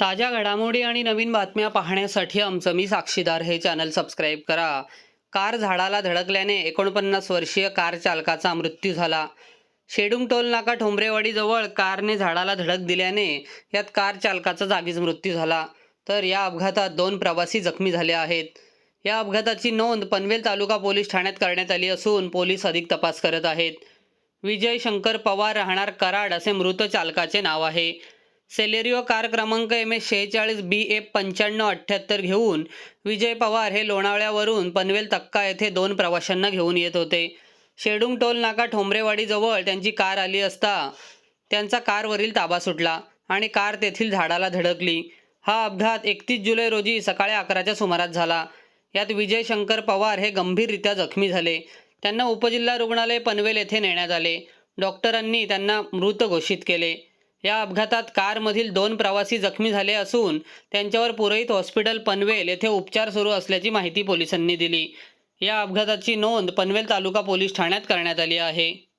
ताज्या घडामोडी आणि नवीन बातम्या पाहण्यासाठी आमचं मी साक्षीदार हे चॅनल सबस्क्राईब करा. कार झाडाला धडकल्याने एकोणपन्नास वर्षीय कार चालकाचा मृत्यू झाला. शेडुंग टोल नाका ठोंबरेवाडीजवळ कारने झाडाला धडक दिल्याने यात कार चालकाचा जागीच मृत्यू झाला. तर या अपघातात दोन प्रवासी जखमी झाले आहेत. या अपघाताची नोंद पनवेल तालुका पोलीस ठाण्यात करण्यात आली असून पोलीस अधिक तपास करत आहेत. विजय शंकर पवार राहणार कराड असे मृत चालकाचे नाव आहे. सेलेरिओ कार क्रमांक एम एस शेहेचाळीस बी ए पंच्याण्णव अठ्ठ्याहत्तर घेऊन विजय पवार हे लोणावळ्यावरून पनवेल तक्का येथे दोन प्रवाशांना घेऊन येत होते. शेडुंग टोल नाका ठोंबरेवाडीजवळ त्यांची कार आली असता त्यांचा कारवरील ताबा सुटला आणि कार तेथील झाडाला धडकली. हा अपघात एकतीस जुलै रोजी सकाळी अकराच्या सुमारास झाला. यात विजय शंकर पवार हे गंभीररित्या जखमी झाले. त्यांना उपजिल्हा रुग्णालय पनवेल येथे नेण्यात आले. डॉक्टरांनी त्यांना मृत घोषित केले. या अपघातात कारमधील दोन प्रवासी जखमी झाले असून त्यांच्यावर पुरोहित हॉस्पिटल पनवेल येथे उपचार सुरू असल्याची माहिती पोलिसांनी दिली. या अपघाताची नोंद पनवेल तालुका पोलीस ठाण्यात करण्यात आली आहे.